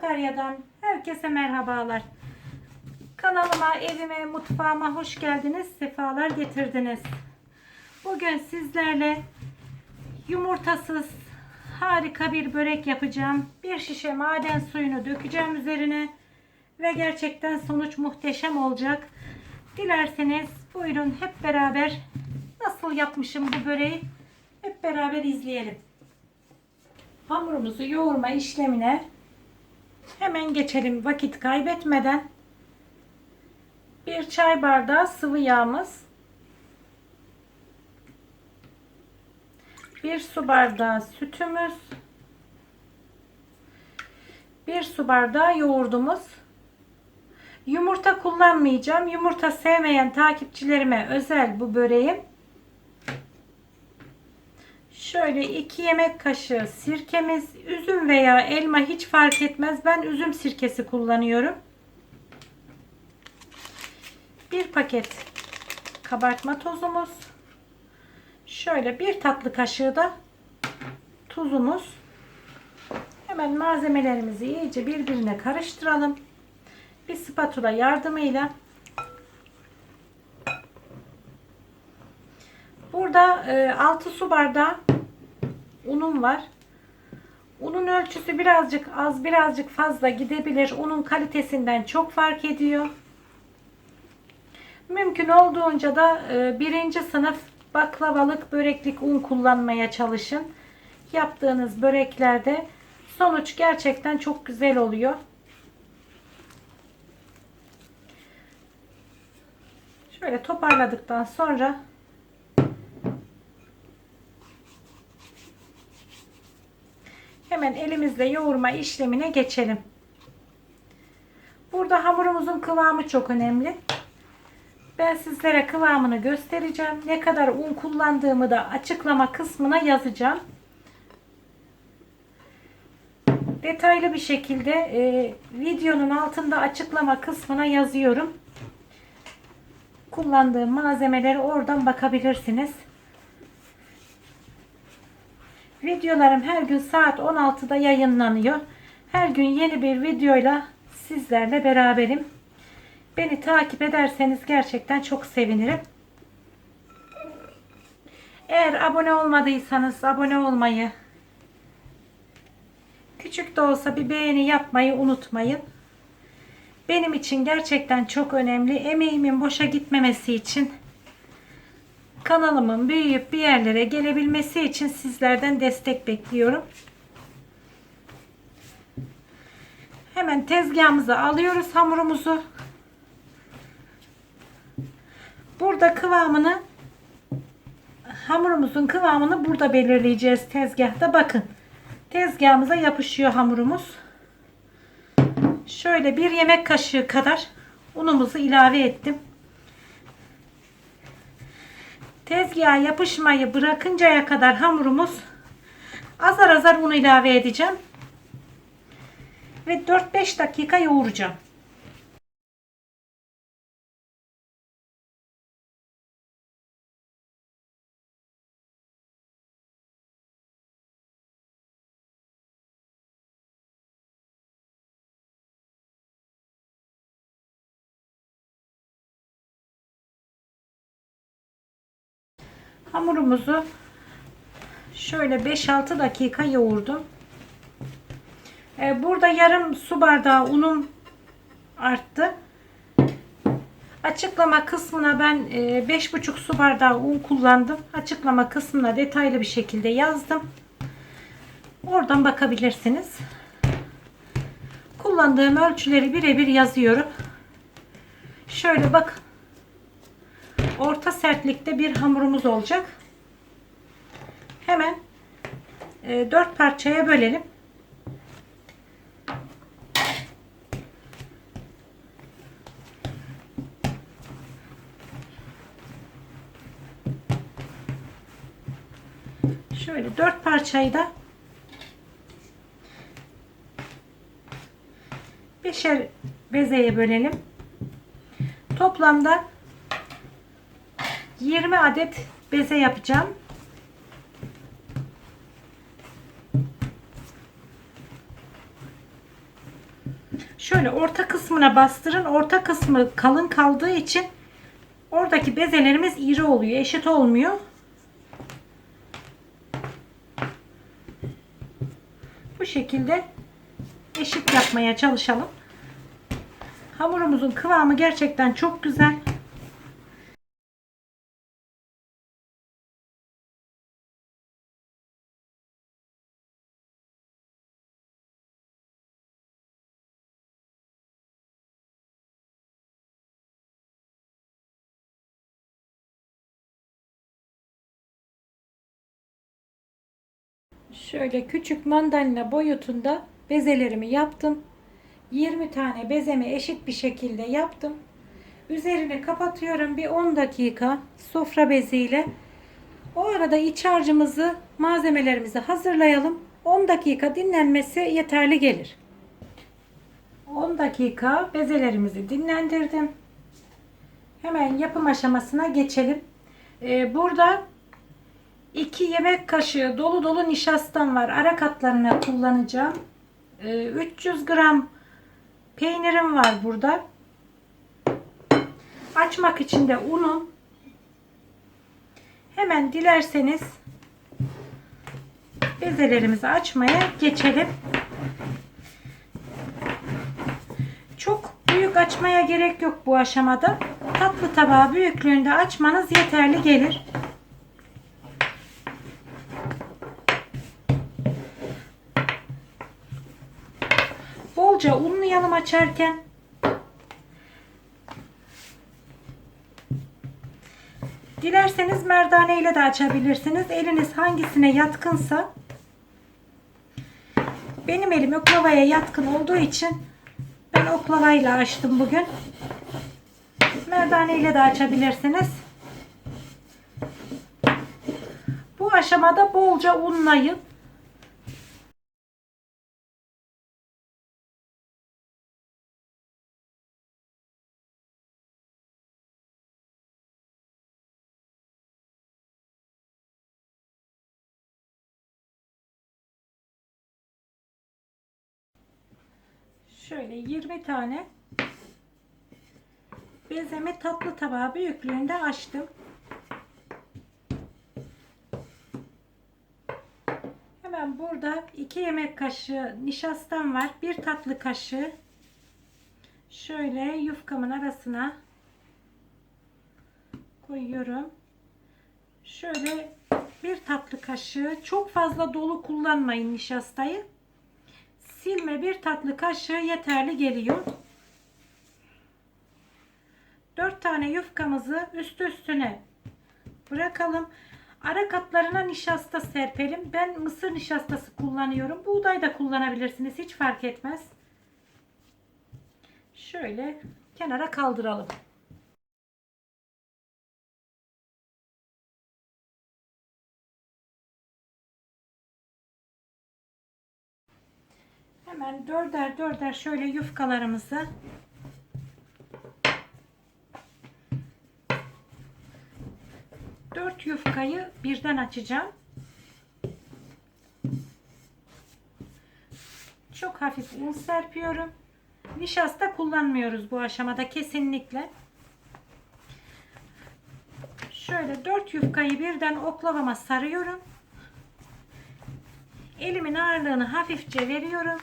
Sakarya'dan herkese merhabalar. Kanalıma, evime, mutfağıma hoş geldiniz. Sefalar getirdiniz. Bugün sizlerle yumurtasız harika bir börek yapacağım. Bir şişe maden suyunu dökeceğim üzerine ve gerçekten sonuç muhteşem olacak. Dilerseniz buyurun hep beraber nasıl yapmışım bu böreği hep beraber izleyelim. Hamurumuzu yoğurma işlemine hemen geçelim vakit kaybetmeden. Bir çay bardağı sıvı yağımız. Bir su bardağı sütümüz. Bir su bardağı yoğurdumuz. Yumurta kullanmayacağım. Yumurta sevmeyen takipçilerime özel bu böreğim. Şöyle 2 yemek kaşığı sirkemiz, üzüm veya elma hiç fark etmez. Ben üzüm sirkesi kullanıyorum. Bir paket kabartma tozumuz. Şöyle bir tatlı kaşığı da tuzumuz. Hemen malzemelerimizi iyice birbirine karıştıralım. Bir spatula yardımıyla Burada e, 6 su bardağı unum var. Unun ölçüsü birazcık az birazcık fazla gidebilir. Unun kalitesinden çok fark ediyor. Mümkün olduğunca da e, birinci sınıf baklavalık böreklik un kullanmaya çalışın. Yaptığınız böreklerde sonuç gerçekten çok güzel oluyor. Şöyle toparladıktan sonra hemen elimizle yoğurma işlemine geçelim. Burada hamurumuzun kıvamı çok önemli. Ben sizlere kıvamını göstereceğim. Ne kadar un kullandığımı da açıklama kısmına yazacağım. Detaylı bir şekilde e, videonun altında açıklama kısmına yazıyorum. Kullandığım malzemeleri oradan bakabilirsiniz. Videolarım her gün saat 16'da yayınlanıyor. Her gün yeni bir videoyla sizlerle beraberim. Beni takip ederseniz gerçekten çok sevinirim. Eğer abone olmadıysanız abone olmayı, küçük de olsa bir beğeni yapmayı unutmayın. Benim için gerçekten çok önemli. Emeğimin boşa gitmemesi için kanalımın büyüyüp bir yerlere gelebilmesi için sizlerden destek bekliyorum. Hemen tezgahımıza alıyoruz hamurumuzu. Burada kıvamını hamurumuzun kıvamını burada belirleyeceğiz tezgahta. Bakın tezgahımıza yapışıyor hamurumuz. Şöyle bir yemek kaşığı kadar unumuzu ilave ettim. Tezgaha yapışmayı bırakıncaya kadar hamurumuz azar azar un ilave edeceğim. Ve 4-5 dakika yoğuracağım. Hamurumuzu şöyle 5-6 dakika yoğurdum. Ee, burada yarım su bardağı unum arttı. Açıklama kısmına ben 5,5 su bardağı un kullandım. Açıklama kısmına detaylı bir şekilde yazdım. Oradan bakabilirsiniz. Kullandığım ölçüleri birebir yazıyorum. Şöyle bak orta sertlikte bir hamurumuz olacak. Hemen e, 4 parçaya bölelim. Şöyle 4 parçayı da beşer bezeye bölelim. Toplamda 20 adet beze yapacağım. Şöyle orta kısmına bastırın. Orta kısmı kalın kaldığı için oradaki bezelerimiz iri oluyor. Eşit olmuyor. Bu şekilde eşit yapmaya çalışalım. Hamurumuzun kıvamı gerçekten çok güzel. Şöyle küçük mandalina boyutunda bezelerimi yaptım. 20 tane bezemi eşit bir şekilde yaptım. Üzerine kapatıyorum bir 10 dakika sofra beziyle. O arada iç harcımızı, malzemelerimizi hazırlayalım. 10 dakika dinlenmesi yeterli gelir. 10 dakika bezelerimizi dinlendirdim. Hemen yapım aşamasına geçelim. Ee, burada 2 yemek kaşığı dolu dolu nişastam var. Ara katlarına kullanacağım. Ee, 300 gram peynirim var burada. Açmak için de unum. Hemen dilerseniz bezelerimizi açmaya geçelim. Çok büyük açmaya gerek yok bu aşamada. Tatlı tabağı büyüklüğünde açmanız yeterli gelir. Bolca unlayalım açarken. Dilerseniz merdane ile de açabilirsiniz. Eliniz hangisine yatkınsa. Benim elim oklavaya yatkın olduğu için ben oklavayla açtım bugün. Merdane ile de açabilirsiniz. Bu aşamada bolca unlayın. Şöyle 20 tane bezemi tatlı tabağı büyüklüğünde açtım. Hemen burada 2 yemek kaşığı nişastam var. 1 tatlı kaşığı şöyle yufkamın arasına koyuyorum. Şöyle bir tatlı kaşığı çok fazla dolu kullanmayın nişastayı silme bir tatlı kaşığı yeterli geliyor. 4 tane yufkamızı üst üstüne bırakalım. Ara katlarına nişasta serpelim. Ben mısır nişastası kullanıyorum. Buğday da kullanabilirsiniz. Hiç fark etmez. Şöyle kenara kaldıralım. Hemen dörder dörder şöyle yufkalarımızı dört yufkayı birden açacağım. Çok hafif un serpiyorum. Nişasta kullanmıyoruz bu aşamada kesinlikle. Şöyle dört yufkayı birden oklavama sarıyorum. Elimin ağırlığını hafifçe veriyorum.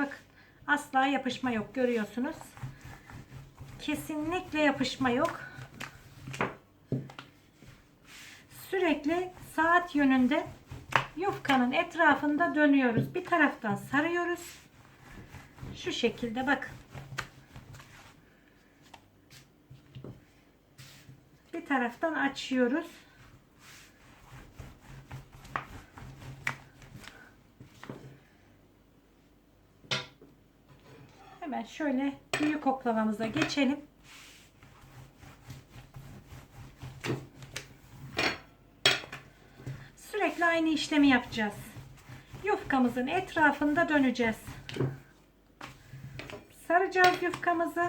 Bak asla yapışma yok görüyorsunuz. Kesinlikle yapışma yok. Sürekli saat yönünde yufkanın etrafında dönüyoruz. Bir taraftan sarıyoruz. Şu şekilde bakın. Bir taraftan açıyoruz. Hemen şöyle büyük oklavamıza geçelim. Sürekli aynı işlemi yapacağız. Yufkamızın etrafında döneceğiz. Saracağız yufkamızı.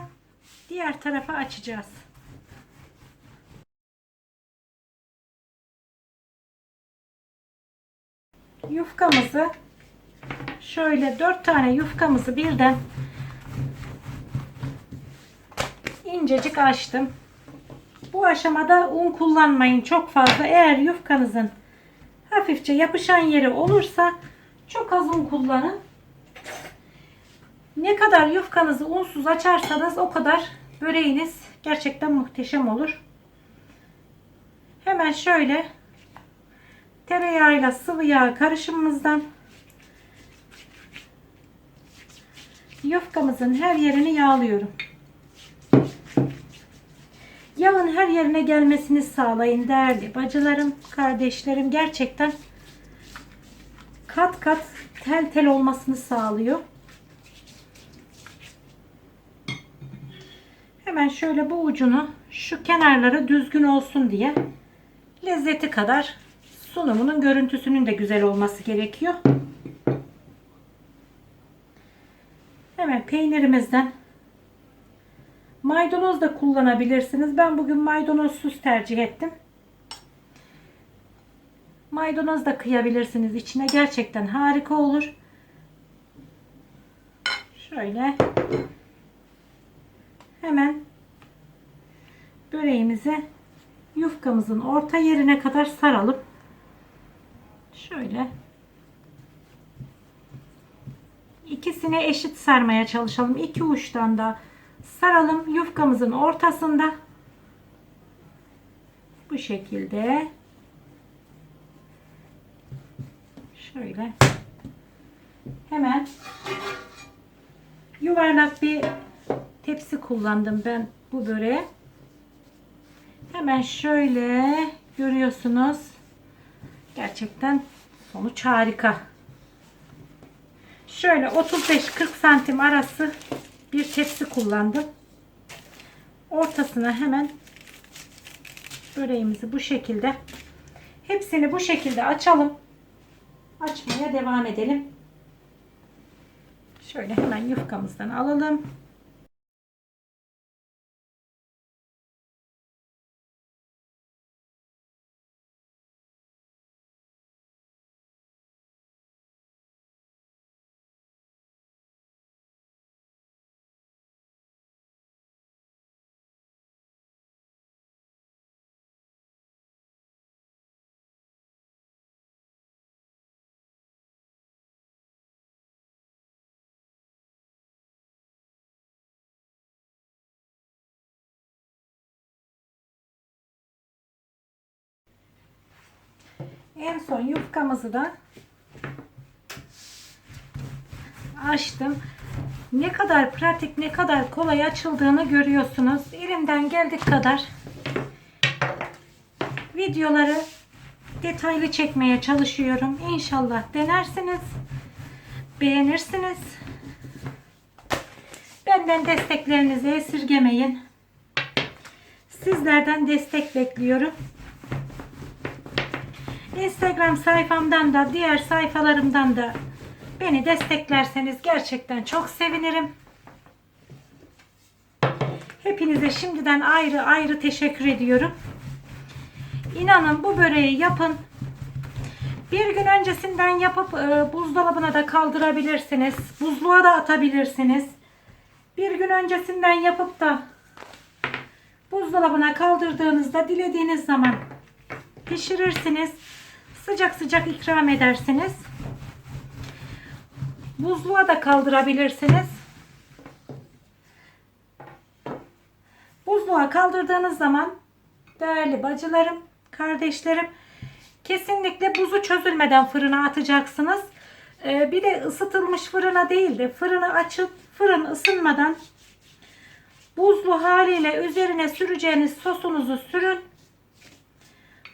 Diğer tarafa açacağız. Yufkamızı şöyle dört tane yufkamızı birden incecik açtım. Bu aşamada un kullanmayın çok fazla. Eğer yufkanızın hafifçe yapışan yeri olursa çok az un kullanın. Ne kadar yufkanızı unsuz açarsanız o kadar böreğiniz gerçekten muhteşem olur. Hemen şöyle tereyağıyla sıvı yağ karışımımızdan yufkamızın her yerini yağlıyorum. Yağın her yerine gelmesini sağlayın değerli bacılarım, kardeşlerim. Gerçekten kat kat tel tel olmasını sağlıyor. Hemen şöyle bu ucunu şu kenarları düzgün olsun diye lezzeti kadar sunumunun görüntüsünün de güzel olması gerekiyor. Hemen peynirimizden maydanoz da kullanabilirsiniz. Ben bugün maydanozsuz tercih ettim. Maydanoz da kıyabilirsiniz içine. Gerçekten harika olur. Şöyle hemen böreğimizi yufkamızın orta yerine kadar saralım. Şöyle ikisini eşit sarmaya çalışalım. İki uçtan da saralım yufkamızın ortasında. Bu şekilde. Şöyle. Hemen yuvarlak bir tepsi kullandım ben bu böreğe. Hemen şöyle görüyorsunuz. Gerçekten sonuç harika. Şöyle 35-40 santim arası bir tepsi kullandım. Ortasına hemen böreğimizi bu şekilde hepsini bu şekilde açalım. Açmaya devam edelim. Şöyle hemen yufkamızdan alalım. En son yufkamızı da açtım. Ne kadar pratik, ne kadar kolay açıldığını görüyorsunuz. Elimden geldik kadar videoları detaylı çekmeye çalışıyorum. İnşallah denersiniz. Beğenirsiniz. Benden desteklerinizi esirgemeyin. Sizlerden destek bekliyorum. Instagram sayfamdan da diğer sayfalarımdan da beni desteklerseniz gerçekten çok sevinirim. Hepinize şimdiden ayrı ayrı teşekkür ediyorum. İnanın bu böreği yapın. Bir gün öncesinden yapıp e, buzdolabına da kaldırabilirsiniz. Buzluğa da atabilirsiniz. Bir gün öncesinden yapıp da buzdolabına kaldırdığınızda dilediğiniz zaman pişirirsiniz. Sıcak sıcak ikram edersiniz. Buzluğa da kaldırabilirsiniz. Buzluğa kaldırdığınız zaman değerli bacılarım, kardeşlerim kesinlikle buzu çözülmeden fırına atacaksınız. Ee, bir de ısıtılmış fırına değil de fırını açıp fırın ısınmadan buzlu haliyle üzerine süreceğiniz sosunuzu sürün.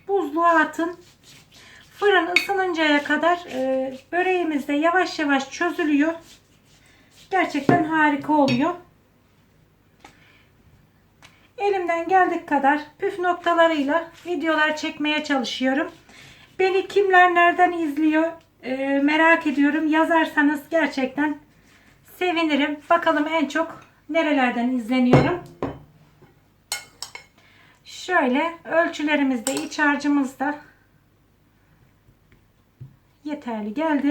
Buzluğa atın. Fırın ısınıncaya kadar e, böreğimiz de yavaş yavaş çözülüyor. Gerçekten harika oluyor. Elimden geldik kadar püf noktalarıyla videolar çekmeye çalışıyorum. Beni kimler nereden izliyor e, merak ediyorum. Yazarsanız gerçekten sevinirim. Bakalım en çok nerelerden izleniyorum. Şöyle ölçülerimizde iç harcımızda yeterli geldi.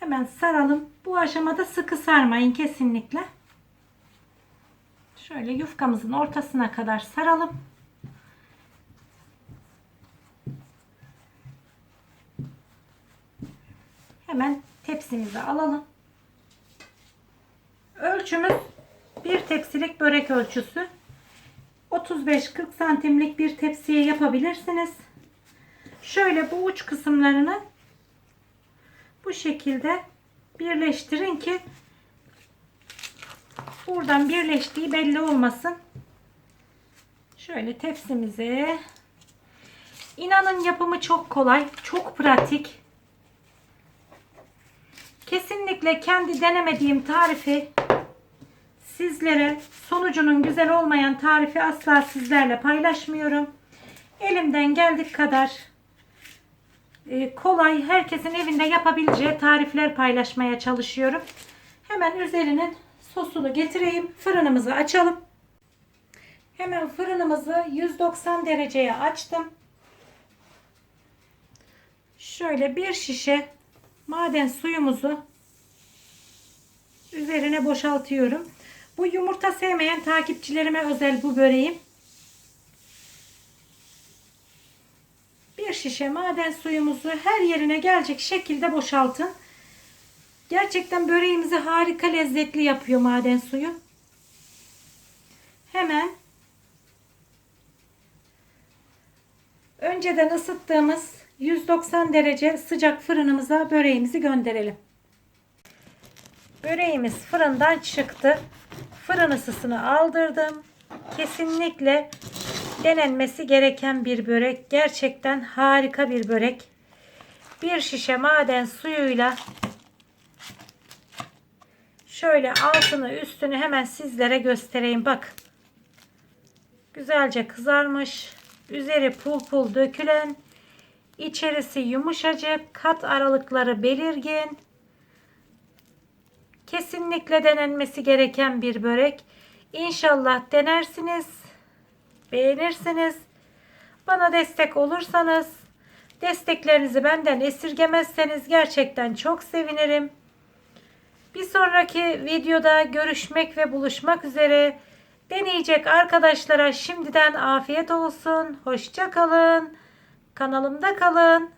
Hemen saralım. Bu aşamada sıkı sarmayın kesinlikle. Şöyle yufkamızın ortasına kadar saralım. Hemen tepsimizi alalım. Ölçümüz bir tepsilik börek ölçüsü. 35-40 santimlik bir tepsiye yapabilirsiniz. Şöyle bu uç kısımlarını bu şekilde birleştirin ki buradan birleştiği belli olmasın. Şöyle tepsimize İnanın yapımı çok kolay, çok pratik. Kesinlikle kendi denemediğim tarifi sizlere sonucunun güzel olmayan tarifi asla sizlerle paylaşmıyorum. Elimden geldik kadar e, kolay herkesin evinde yapabileceği tarifler paylaşmaya çalışıyorum. Hemen üzerinin sosunu getireyim. Fırınımızı açalım. Hemen fırınımızı 190 dereceye açtım. Şöyle bir şişe maden suyumuzu üzerine boşaltıyorum. Bu yumurta sevmeyen takipçilerime özel bu böreğim. Bir şişe maden suyumuzu her yerine gelecek şekilde boşaltın. Gerçekten böreğimizi harika lezzetli yapıyor maden suyu. Hemen önceden ısıttığımız 190 derece sıcak fırınımıza böreğimizi gönderelim. Böreğimiz fırından çıktı. Fırın ısısını aldırdım. Kesinlikle denenmesi gereken bir börek. Gerçekten harika bir börek. Bir şişe maden suyuyla şöyle altını üstünü hemen sizlere göstereyim. Bak. Güzelce kızarmış. Üzeri pul pul dökülen. içerisi yumuşacık. Kat aralıkları belirgin. Kesinlikle denenmesi gereken bir börek. İnşallah denersiniz. Beğenirsiniz. Bana destek olursanız, desteklerinizi benden esirgemezseniz gerçekten çok sevinirim. Bir sonraki videoda görüşmek ve buluşmak üzere. Deneyecek arkadaşlara şimdiden afiyet olsun. Hoşça kalın. Kanalımda kalın.